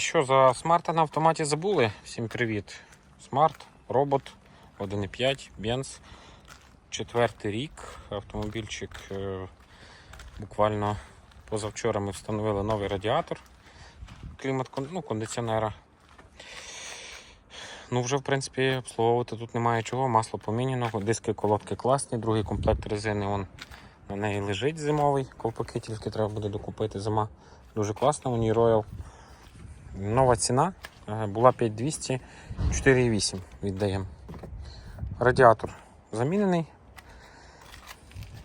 Що за смарта на автоматі забули? Всім привіт. Смарт, робот 1.5, Benz. Четвертий рік. Автомобільчик е, буквально позавчора ми встановили новий радіатор клімат ну, кондиціонера. Ну, вже в принципі обслуговувати тут немає чого. Масло поміняно, диски колодки класні, другий комплект резини он на неї лежить зимовий. Колпаки тільки треба буде докупити зима. Дуже класно, у ній Royal. Нова ціна е, була 5200, 4,8 віддаємо. Радіатор замінений.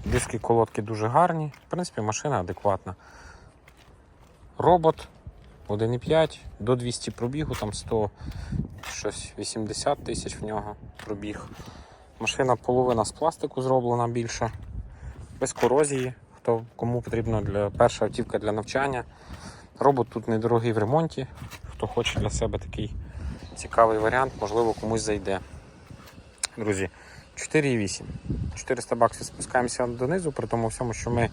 Диски колодки дуже гарні. В принципі, машина адекватна. Робот 1,5 до 200 пробігу, там 100 щось 80 тисяч в нього пробіг. Машина половина з пластику зроблена більше, без корозії. Хто кому потрібно для перша автівка для навчання. Робот тут недорогий в ремонті. Хто хоче для себе такий цікавий варіант, можливо, комусь зайде. Друзі, 4,8. 400 баксів спускаємося донизу, при тому всьому, що ми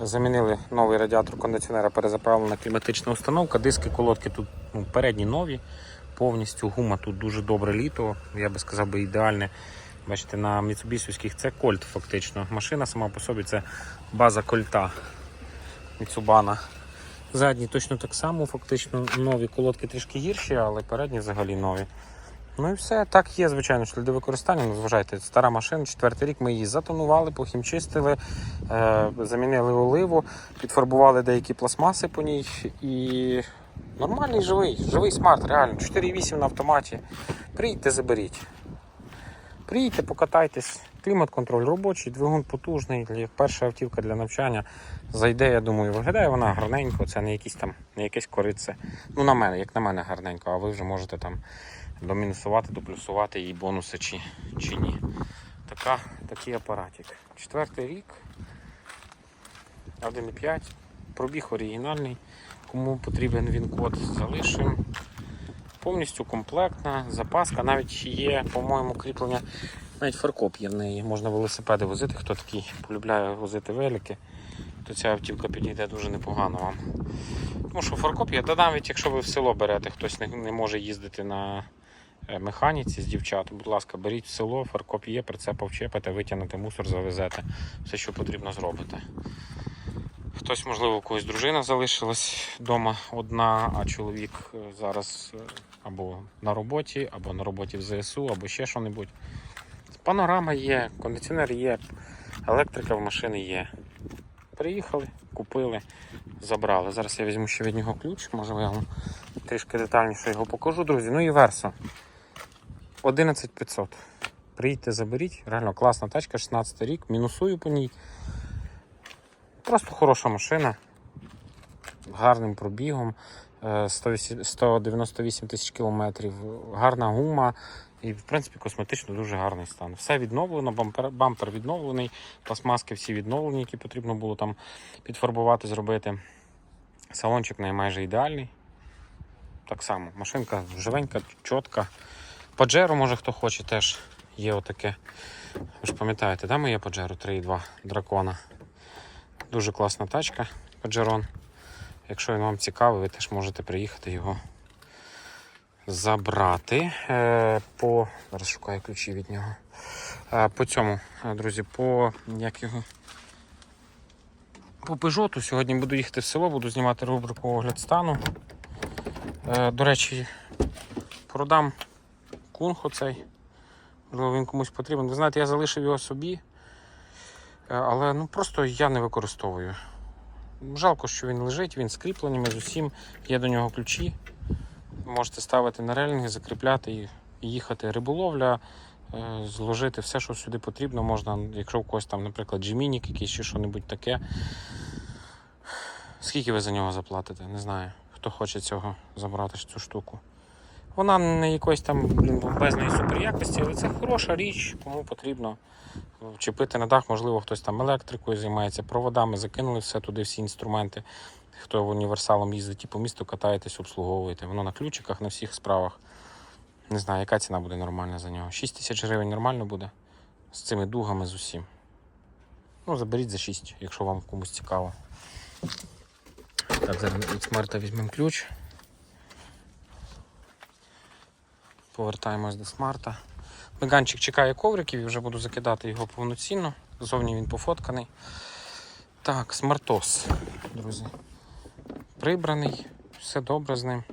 замінили новий радіатор кондиціонера, перезаправлена кліматична установка. Диски колодки тут ну, передні нові, повністю гума тут дуже добре літо. Я би сказав би ідеальне. Бачите, на Mitsubishi це кольт фактично. Машина сама по собі це база кольта Міцубана. Задні точно так само, фактично нові колодки трішки гірші, але передні взагалі нові. Ну і все, так є, звичайно, для використання. Ну, зважайте, стара машина, четвертий рік ми її затонували, похімчистили, е, замінили оливу, підфарбували деякі пластмаси по ній. І нормальний живий, живий смарт, реально. 4,8 на автоматі. Приїдьте, заберіть. Приїдьте, покатайтесь. Клімат-контроль робочий, двигун потужний, перша автівка для навчання. Зайде, я думаю, виглядає вона гарненько, це не якісь там, не якесь корице. Ну, на мене, як на мене, гарненько, а ви вже можете там домінусувати, доплюсувати їй бонуси чи, чи ні. Така, такий апаратик. Четвертий рік. 1,5. Пробіг оригінальний. Кому потрібен він код, залишимо. Повністю комплектна, запаска, навіть є, по-моєму, кріплення, навіть фаркоп є в неї. Можна велосипеди возити, хто такий полюбляє возити велики, то ця автівка підійде дуже непогано вам. Тому що фаркоп є, та навіть якщо ви в село берете, хтось не, не може їздити на е, механіці з дівчат, будь ласка, беріть в село, фаркоп є, прицепа вчепите, витягнете мусор, завезете, все, що потрібно зробите. Хтось, можливо, у когось дружина залишилась вдома одна, а чоловік е, зараз е, або на роботі, або на роботі в ЗСУ, або ще що-небудь. Панорама є, кондиціонер є, електрика в машини є. Приїхали, купили, забрали. Зараз я візьму ще від нього ключ, може я вам трішки детальніше його покажу, друзі. Ну і версо. 11500. Приїдьте, заберіть. Реально класна тачка, 16 рік, мінусую по ній. Просто хороша машина. Гарним пробігом. е, 108 198 тисяч кілометрів. Гарна гума. І, в принципі, косметично дуже гарний стан. Все відновлено, бампер, бампер відновлений, пластмаски всі відновлені, які потрібно було там підфарбувати, зробити. Салончик майже ідеальний. Так само, машинка живенька, чітка. Паджеро, може хто хоче, теж є отаке. Ви ж пам'ятаєте, да, моє Паджеро 3.2 дракона. Дуже класна тачка Паджерон. Якщо він вам цікавий, ви теж можете приїхати його забрати. Е, по... Зараз шукаю ключі від нього. Е, по цьому, е, друзі, по як його. По Пежоту сьогодні буду їхати в село, буду знімати рубрику огляд стану. До речі, продам кунг оцей. Можливо, він комусь потрібен. Ви знаєте, я залишив його собі. Е, Але ну просто я не використовую. Жалко, що він лежить, він з кріпленнями з усім. Є до нього ключі. Можете ставити на релінги, закріпляти і їхати. Риболовля, е, зложити все, що сюди потрібно. Можна, якщо у когось там, наприклад, джемінік якийсь чи що-небудь таке. Скільки ви за нього заплатите? Не знаю. Хто хоче цього забрати цю штуку. Вона не якоїсь там блін, суперякості, але це хороша річ, кому потрібно вчепити на дах, можливо, хтось там електрикою займається, проводами, закинули все туди, всі інструменти. Хто універсалом їздить і по місту катаєтесь, обслуговуєте. Воно на ключиках, на всіх справах. Не знаю, яка ціна буде нормальна за нього. 6 тисяч гривень нормально буде з цими дугами, з усім. Ну, заберіть за 6, якщо вам комусь цікаво. Так, зараз від смарта візьмемо ключ. Повертаємось до смарта. Меганчик чекає ковриків і вже буду закидати його повноцінно. Зовні він пофотканий. Так, смартос, друзі. Прибраний, все добре з ним.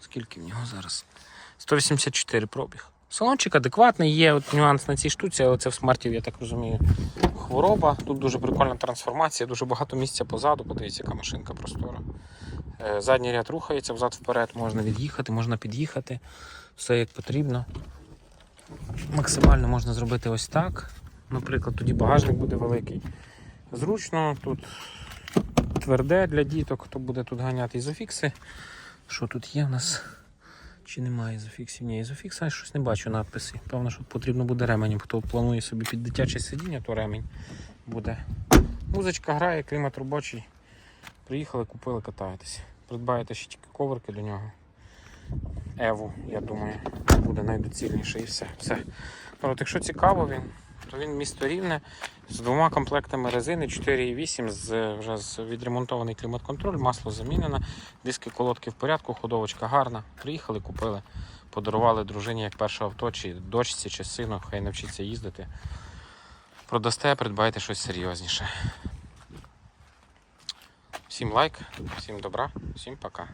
Скільки в нього зараз? 184 пробіг. Салончик адекватний, є от нюанс на цій штуці, але це в смарті, я так розумію, хвороба. Тут дуже прикольна трансформація, дуже багато місця позаду. Подивіться, яка машинка простора. Е, Задній ряд рухається взад-вперед, можна від'їхати, можна під'їхати. Все як потрібно. Максимально можна зробити ось так. Наприклад, тоді багажник буде великий. Зручно, тут тверде для діток, хто буде тут ганяти ізофікси. Що тут є в нас? Чи немає ізофіксів? Ні, ізофікса я щось не бачу надписи. Певно, що потрібно буде ременем. Хто планує собі під дитяче сидіння, то ремень буде. Музичка грає, клімат робочий. Приїхали, купили, катаєтесь. Придбаєте ще тільки коверки до нього. Еву, я думаю, буде найдоцільніше і все. все. От якщо цікаво він, то він місто рівне з двома комплектами резини 4,8 з вже з відремонтований клімат-контроль, масло замінено, диски колодки в порядку, ходовочка гарна. Приїхали, купили, подарували дружині як перше авто, чи дочці, чи сину, хай навчиться їздити. Продасте, придбайте щось серйозніше. Всім лайк, всім добра, всім пока.